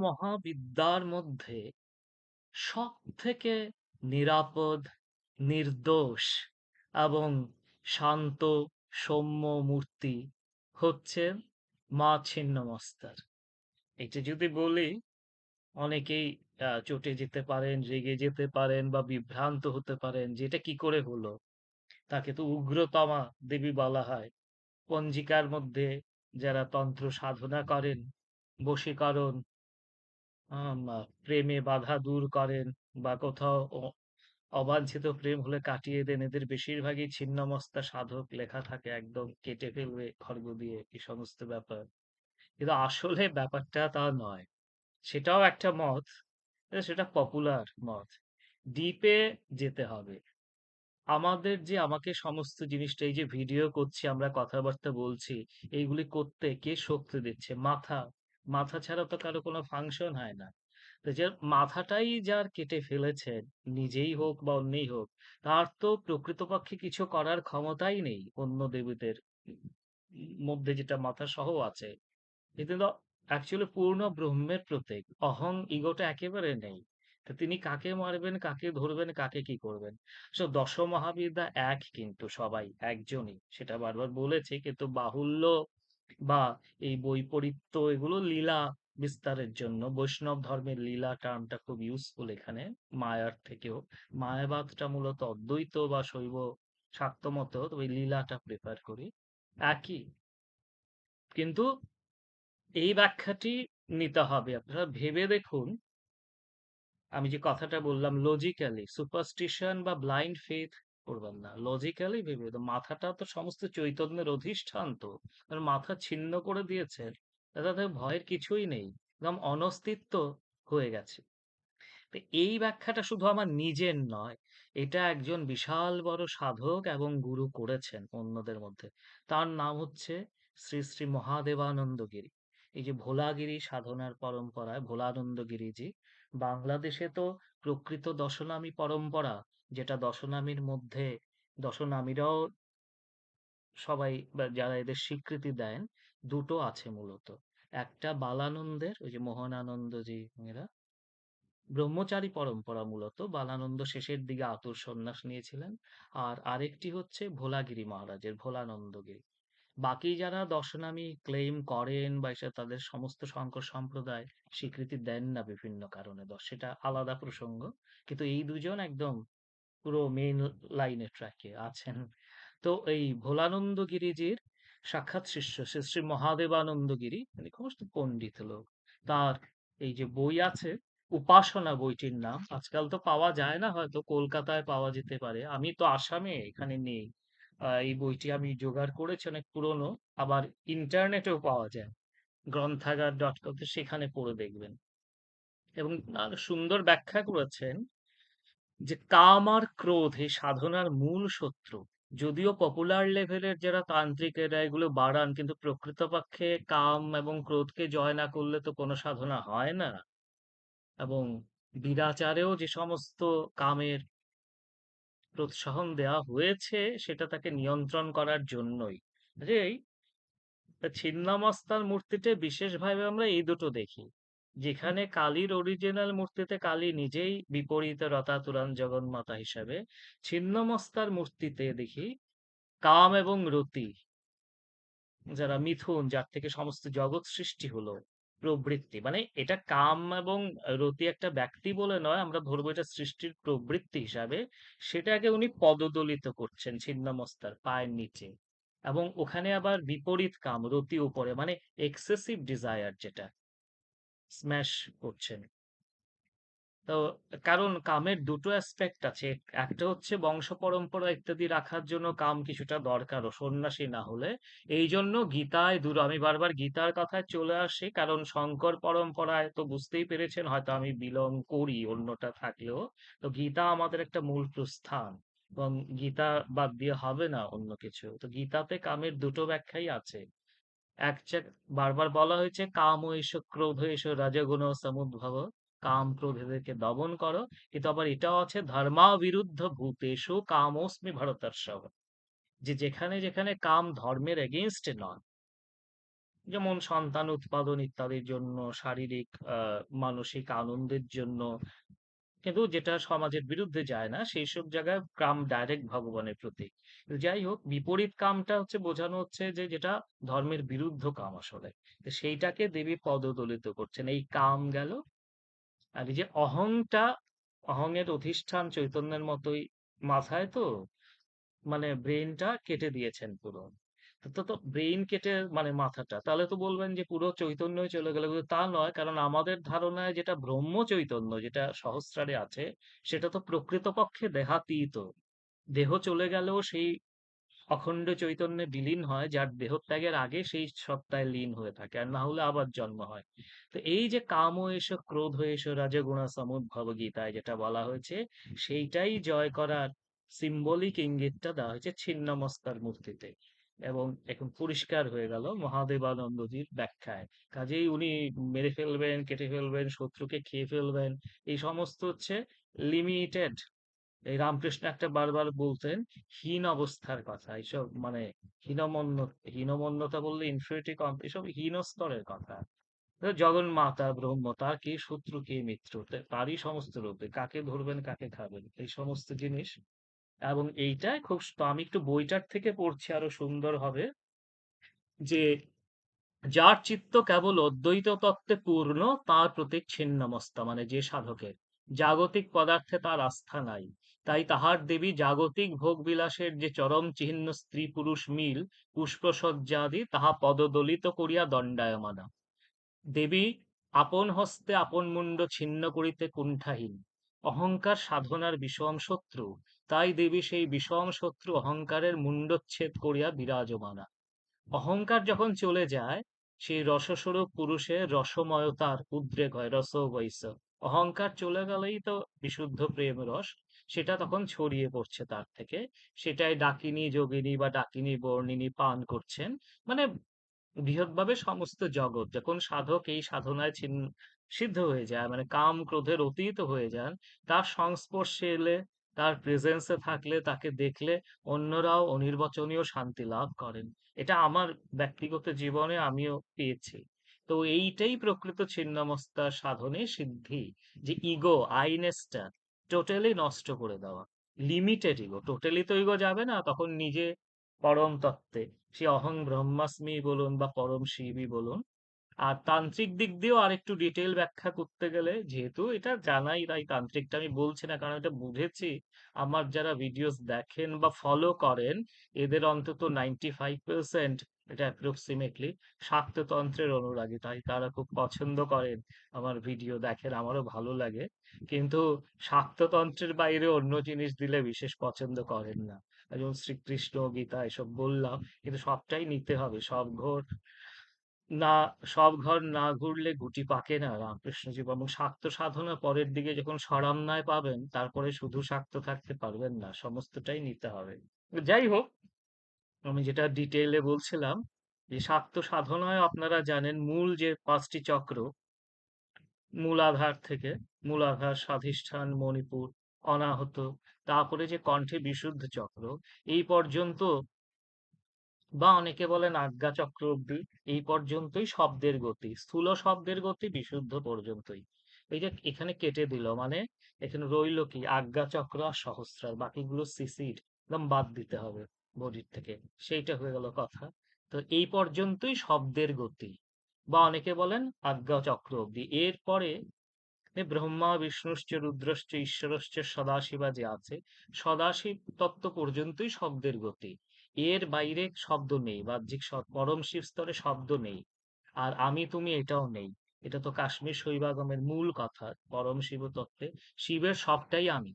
মহাবিদ্যার মধ্যে সবথেকে নিরাপদ, নির্দোষ এবং শান্ত সৌম্য মূর্তি হচ্ছে মা ছিন্নমস্তার। এটা যদি বলি অনেকেই চটে যেতে পারেন, রেগে যেতে পারেন বা বিভ্রান্ত হতে পারেন যে এটা কি করে হলো? তাকে তো উগ্রতমা দেবী বলা হয়। পঞ্জিকার মধ্যে যারা তন্ত্র সাধনা করেন, বশীকরণ প্রেমে বাধা দূর করেন বা কোথাও অবাঞ্ছিত প্রেম হলে কাটিয়ে দেন। এদের বেশিরভাগই ছিন্নমস্তা সাধক লেখা থাকে একদম কেটে ফেলবে খড়গ দিয়ে এই সমস্ত ব্যাপার। কিন্তু আসলে ব্যাপারটা তা নয়। সেটাও একটা মত। সেটা পপুলার মত। ডিপে যেতে হবে। আমাদের যে আমাকে সমস্ত জিনিসটা এই যে ভিডিও করছি, আমরা কথাবার্তা বলছি, এইগুলি করতে কে শক্তি দিচ্ছে? মাথা। মাথা ছাড়া তো কারও কোনো ফাংশন হয় না। তো যার মাথাটাই যার কেটে ফেলেছেন, নিজেই হোক বা অন্যেই হোক, তার তো প্রকৃতপক্ষে কিছু করার ক্ষমতাই নেই অন্য দেবীদের মধ্যে যেটা মাথা সহ আছে। কিন্তু অ্যাকচুয়ালি পূর্ণ ব্রহ্মের প্রতীক। অহং, ইগোটা একেবারে নেই। তো তিনি কাকে মারবেন, কাকে ধরবেন, কাকে কি করবেন? সো দশ মহাবিদ্যা এক কিন্তু সবাই, একজনই। সেটা বারবার বলেছি কিন্তু বাহুল্য বা এই বৈপরীত্য এগুলো লীলা বিস্তারের জন্য বৈষ্ণব ধর্মের লীলা টার্মটা খুব ইউজফুল এখানে, মায়ার থেকেও। মায়াবাদটা মূলত অদ্বৈত বা শৈব শাক্তমত ওই লীলাটা প্রেফার করি। একই। কিন্তু এই ব্যাখ্যাটি নিতে হবে। আপনারা ভেবে দেখুন, আমি যে কথাটা বললাম লজিক্যালি সুপারস্টিশন বা ব্লাইন্ড ফেইথ করবেন না। লজিক্যালি ভেবে তো মাথাটা তো সমস্ত চৈতন্যের অধিষ্ঠান তো। মাথা ছিন্ন করে দিয়েছেন। তাতে ভয়ের কিছুই নেই। একদম অনস্তিত্ব হয়ে গেছে। এই ব্যাখ্যাটা শুধু আমার নিজের নয়। এটা একজন বিশাল বড় সাধক এবং গুরু করেছেন অন্যদের মধ্যে। তার নাম হচ্ছে শ্রী, শ্রী মহাদেবানন্দ গিরি। এই যে ভোলাগিরি সাধনার পরম্পরায় ভোলানন্দ গিরিজি বাংলাদেশে তো প্রকৃত দশনামী পরম্পরা যেটা দশনামীর মধ্যে দশনামীরাও সবাই যারা এদের স্বীকৃতি দেন, দুটো আছে মূলত। একটা বালানন্দের ওই যে মোহনানন্দজি এরা ব্রহ্মচারী পরম্পরা মূলত। বালানন্দ শেষের দিকে আতুর সন্ন্যাস নিয়েছিলেন। আর আরেকটি হচ্ছে ভোলাগিরি মহারাজের ভোলানন্দগিরি। বাকি যারা দশনামী ক্লেইম করেন বা তাদের সমস্ত শঙ্কর সম্প্রদায় স্বীকৃতি দেন না বিভিন্ন কারণে। সেটা আলাদা প্রসঙ্গ। কিন্তু এই দুজন একদম পুরো মেইন লাইনের ট্র্যাকে আছেন। তো এই ভোলানন্দ গিরিজির সাক্ষাৎ শিষ্য শ্রী, শ্রী মহাদেবানন্দ গিরি উনি খুব পণ্ডিত লোক। তার এই যে বই আছে উপাসনা বইটির নাম। আজকাল তো পাওয়া যায় না হয়তো কলকাতায় পাওয়া যেতে পারে। আমি তো আসামে, এখানে নেই। এই বইটি আমি জোগাড় করেছি অনেক পুরনো। আবার ইন্টারনেটেও পাওয়া যায়। গ্রন্থাগার ডট কম তে সেখানে পড়ে দেখবেন। এবং সুন্দর ব্যাখ্যা করেছেন যে কাম আর ক্রোধ এই সাধনার মূল শত্রু। যদিও পপুলার লেভেলের যারা তান্ত্রিক এরা এগুলো বাড়ান, কিন্তু প্রকৃতপক্ষে কাম এবং ক্রোধকে জয় না করলে তো কোনো সাধনা হয় না। এবং বিরাচারেও যে সমস্ত কামের প্রোৎসাহন দেওয়া হয়েছে, সেটা তাকে নিয়ন্ত্রণ করার জন্যই। কাজেই ছিন্নমস্তার মূর্তিতে বিশেষভাবে আমরা এই দুটো দেখি। যেখানে কালীর অরিজিনাল মূর্তিতে কালী নিজেই বিপরীত রতাতুরান জগন্মাতা হিসাবে, ছিন্নমস্তার মূর্তিতে দেখি কাম এবং রতি যারা মিথুন, যার থেকে সমস্ত জগৎ সৃষ্টি হলো, প্রবৃত্তি। মানে এটা কাম এবং রতি একটা ব্যক্তি বলে নয়, আমরা ধরবো এটা সৃষ্টির প্রবৃত্তি হিসাবে। সেটাকে উনি পদদলিত করছেন ছিন্নমস্তার পায়ের নিচে। এবং ওখানে আবার বিপরীত কাম, রতি উপরে মানে এক্সেসিভ ডিজায়ার যেটা। স্ম্যাশ করছেন। তো কারণ কামের দুটো অ্যাসপেক্ট আছে। একটা হচ্ছে বংশ পরম্পরা ইত্যাদি রাখার জন্য কাম কিছুটা দরকারও, সন্ন্যাসী না হলে। এই জন্য গীতায় দুর আমি বারবার গীতার কথায় চলে আসি, কারণ শঙ্কর পরম্পরায় তো বুঝতেই পেরেছেন, হয়তো আমি বিলং করি অন্যটা থাকলেও। তো গীতা আমাদের একটা মূল প্রস্থান। এবং গীতা বাদ দিয়ে হবে না অন্য কিছু। তো গীতাতে কামের দুটো ব্যাখ্যাই আছে। এক বারবার বলা হয়েছে কাম এষ ক্রোধ এষ রজগুণ সমুদ্ভব। কাম ক্রোধ এদেরকে দমন করো। কিন্তু আবার এটাও আছে ধর্মা বিরুদ্ধ ভূতেষু কামোস্মি ভরতর্ষভ। যে যেখানে, যেখানে কাম ধর্মের এগেইনস্ট এ নয় যেমন সন্তান উৎপাদন ইত্যাদির জন্য, শারীরিক মানসিক আনন্দের জন্য। কিন্তু যেটা সমাজের বিরুদ্ধে যায় না, সেই সব জায়গায় কাম ডাইরেক্ট ভগবানের প্রতীক। যাই হোক, বিপরীত কামটা হচ্ছে বোঝানো হচ্ছে যে যেটা ধর্মের বিরুদ্ধ কাম আসলে। তো সেইটাকে দেবী পদদলিত করছেন। এই কাম গেল। আর এই যে অহংটা, অহংয়ের অধিষ্ঠান চৈতন্যের মতোই মাথায় তো, মানে ব্রেইনটা কেটে দিয়েছেন পুরো। তো, তো ব্রেইন কেটে মানে মাথাটা। তাহলে তো বলবেন যে পুরো চৈতন্যই চলে গেল। কিন্তু তা নয়। কারণ আমাদের ধারণায় যেটা ব্রহ্ম চৈতন্য, যেটা সহস্রারে আছে, সেটা তো প্রকৃতপক্ষে দেহাতীত। দেহ চলে গেলেও সেই অখণ্ড চৈতন্যে বিলীন হয়, যার দেহত্যাগের আগে সেই সত্তায় লীন হয়ে থাকে। আর না হলে আবার জন্ম হয়। তো এই যে কাম এষ ক্রোধ এষ রজোগুণ সমুদ্ভব গীতায় যেটা বলা হয়েছে, সেইটাই জয় করার সিম্বলিক ইঙ্গিতটা দেওয়া হয়েছে ছিন্নমস্তার মূর্তিতে। এবং এখন পরিষ্কার হয়ে গেল মহাদেবানন্দজির ব্যাখ্যায়। কাজেই উনি মেরে ফেলবেন, কেটে ফেলবেন, শত্রুকে খেয়ে ফেলবেন, এই সমস্ত হচ্ছে লিমিটেড। এই রামকৃষ্ণ একটা বারবার বলতেন হীন অবস্থার কথা। এইসব মানে হীনমন্য হীনমন্যতা বললে ইনফিনিটি কম এসব হীন স্তরের কথা। জগন মাতা ব্রহ্ম তার কে শত্রু কে মিত্র তারই সমস্ত রূপে কাকে ধরবেন কাকে খাবেন এই সমস্ত জিনিস এবং এইটাই খুব আমি একটু বইটার থেকে পড়ছি আরও সুন্দর হবে যে, যার চিত্ত কেবল অদ্বৈত তত্ত্বে পূর্ণ, তার প্রতীক ছিন্নমস্তা মানে যে সাধকের। জাগতিক পদার্থে তার আস্থা নাই, তাই তাহার দেবী জাগতিক ভোগ বিলাসের যে চরম চিহ্ন স্ত্রী পুরুষ মিল, পুষ্পসজ্জাদি, তাহা পদদলিত করিয়া দণ্ডায়মানা। দেবী, আপন হস্তে আপন মুন্ড ছিন্ন করিতে কুণ্ঠাহীন। অহংকার সাধনার বিষম শত্রু। তাই দেবী সেই বিষম শত্রু অহংকারের মুন্ডচ্ছেদ করিয়া বিরাজমানা। অহংকার যখন চলে যায়, সেই রসস্বরূপ পুরুষের রসময়তার উদ্রেক হয়, রস বৈস। অহংকার চলে গেলেই তো বিশুদ্ধ প্রেম রস, সেটা তখন ছড়িয়ে পড়ছে তার থেকে। সেটাই ডাকিনী, যোগিনী বা ডাকিনী বর্ণিনী পান করছেন। মানে বৃহৎভাবে সমস্ত জগৎ, যখন সাধক এই সাধনায় সিদ্ধ হয়ে যায় মানে কাম ক্রোধের অতীত হয়ে যান, তার সংস্পর্শে এলে তার প্রেজেন্সে থাকলে, তাকে দেখলে অন্যরাও অনির্বচনীয় শান্তি লাভ করেন। এটা আমার ব্যক্তিগত জীবনে আমিও পেয়েছি। তো এইটাই প্রকৃত ছিন্নমস্তা সাধনে সিদ্ধি যে ইগো আইনেসটা টোটালি নষ্ট করে দেওয়া। লিমিটেড ইগো টোটালি তো ইগো যাবে না, তখন নিজে পরম তত্ত্বে। সে অহং ব্রহ্মাস্মি বলুন বা পরম শিবই বলুন আর তান্ত্রিক দিক দিয়েও আরেকটু ডিটেল ব্যাখ্যা করতে গেলে, যেহেতু এটা জানাই, তাই তান্ত্রিকটা আমি বলছি না, কারণ এটা বুঝেছি। আমার যারা ভিডিওস দেখেন বা ফলো করেন, এদের অন্তত নাইনটি ফাইভ পার্সেন্ট এটা অ্যাপ্রক্সিমেটলি শাক্ততন্ত্রের অনুরাগী, তাই তারা খুব পছন্দ করেন আমার ভিডিও দেখেন, আমারও ভালো লাগে। কিন্তু শাক্ততন্ত্রের বাইরে অন্য জিনিস দিলে বিশেষ পছন্দ করেন না। যেমন শ্রীকৃষ্ণ, গীতা, এসব বললাম, কিন্তু সবটাই নিতে হবে। সব ঘর না, সব ঘর না ঘুরলে গুটি পাকে না রামকৃষ্ণজি এবং শাক্ত সাধনা পরের দিকে যখন স্বরামনায় পাবেন, তারপরে শুধু শাক্ত থাকতে পারবেন না, সমস্তটাই নিতে হবে। যাই হোক, আমি যেটা ডিটেইলে বলছিলাম, যে শাক্ত সাধনায় আপনারা জানেন মূল যে পাঁচটি চক্র, মূলাধার থেকে, মূলাধার, স্বাধিষ্ঠান, মণিপুর, অনাহত, তারপরে যে কণ্ঠে বিশুদ্ধ চক্র, এই পর্যন্ত বা অনেকে বলেন আজ্ঞা চক্র অব্দি এই পর্যন্তই শব্দের গতি, স্থূল শব্দের গতি বিশুদ্ধ পর্যন্তই। এই যে এখানে কেটে দিল মানে এখানে রইল কি? আজ্ঞা চক্র আর সহস্রার, বাকিগুলো সিসির, একদম বাদ দিতে হবে বডির থেকে। সেইটা হয়ে গেল কথা। তো এই পর্যন্তই শব্দের গতি। বা অনেকে বলেন আজ্ঞা চক্র অব্দি এরপরে ব্রহ্মা, বিষ্ণুশ্চ, রুদ্রশ্চ, ঈশ্বরশ্চ, সদাশিবা যে আছে, সদাশিব তত্ত্ব পর্যন্তই শব্দের গতি। এর বাইরে শব্দ নেই বাহ্যিক পরম শিব স্তরে শব্দ নেই। আর আমি তুমি এটাও নেই। এটা তো কাশ্মীর শৈবাগমের মূল কথা, পরম শিব তত্ত্বে। শিবের সবটাই আমি।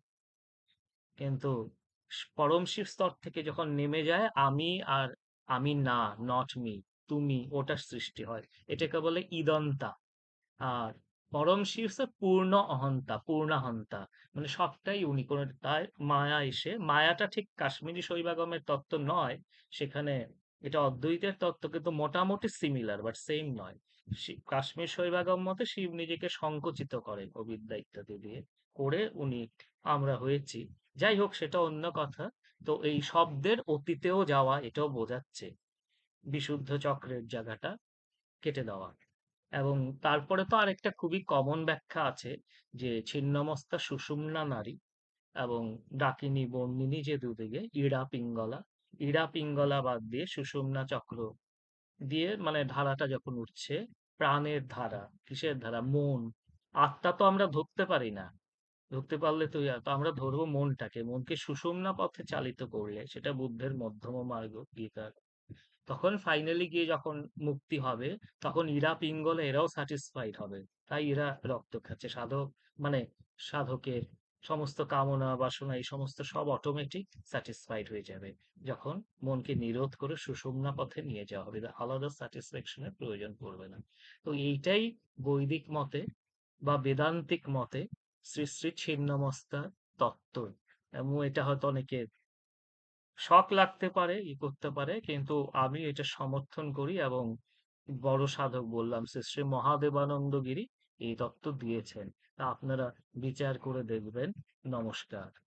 কিন্তু পরম শিব স্তর থেকে যখন নেমে যায়, আমি আর আমি না নট মি তুমি, ওটার সৃষ্টি হয়। এটাকে বলে ইদন্তা। আর পরম শিব পূর্ণ অহন্তা পূর্ণাহন্তা মানে সবটাই উনি, কোন মায়া এসে, মায়াটা ঠিক কাশ্মীরি শৈবাগমের তত্ত্ব নয়, সেখানে এটা অদ্বৈতের তত্ত্ব, কিন্তু মোটামুটি সিমিলার বাট সেম নয়। কাশ্মীর শৈবাগম মতে শিব নিজেকে সংকুচিত করে অবিদ্যা ইত্যাদি দিয়ে, করে উনি আমরা হয়েছি। যাই হোক, সেটা অন্য কথা। তো এই শব্দের অতীতেও যাওয়া, এটাও বোঝাচ্ছে। বিশুদ্ধ চক্রের জায়গাটা কেটে দেওয়া। এবং তারপরে তো আরেকটা খুবই কমন ব্যাখ্যা আছে যে, ছিন্নমস্তা সুষুম্না নারী এবং ডাকিনী বর্ণিনী যে দুদিকে, ইড়া পিঙ্গলা ইড়া পিঙ্গলা বাদ দিয়ে সুষুম্না চক্র দিয়ে মানে ধারাটা যখন উঠছে, প্রাণের ধারা, কিসের ধারা? মন। আত্মা তো আমরা ধরতে পারি না। ধরতে পারলে তো তো আমরা ধরবো মনটাকে। মনকে সুষুম্না পথে চালিত করলে, সেটা বুদ্ধের মধ্যম মার্গ, গীতার। তখন ফাইনালি গিয়ে যখন মুক্তি হবে, তখন ইরা পিঙ্গলে এরাও স্যাটিসফাইড হবে। তাই এরা রক্ত খাচ্ছে। সাধক মানে সাধকের সমস্ত কামনা, বাসনা, এই সমস্ত সব অটোমেটিক স্যাটিসফাইড হয়ে যাবে। যখন মনকে নিরোধ করে সুষুম্না পথে নিয়ে যাওয়া হবে। আলাদা স্যাটিসফ্যাকশনের প্রয়োজন পড়বে না। তো এইটাই বৈদিক মতে বা বেদান্তিক মতে শ্রী শ্রী ছিন্নমস্তা তত্ত্ব। এবং এটা হয়তো অনেকে শখ লাগতে পারে, ই করতে পারে। কিন্তু আমি এটা সমর্থন করি এবং বড় সাধক বললাম শ্রী শ্রী মহাদেবানন্দ গিরি এই তত্ত্ব দিয়েছেন। তা আপনারা বিচার করে দেখবেন। নমস্কার।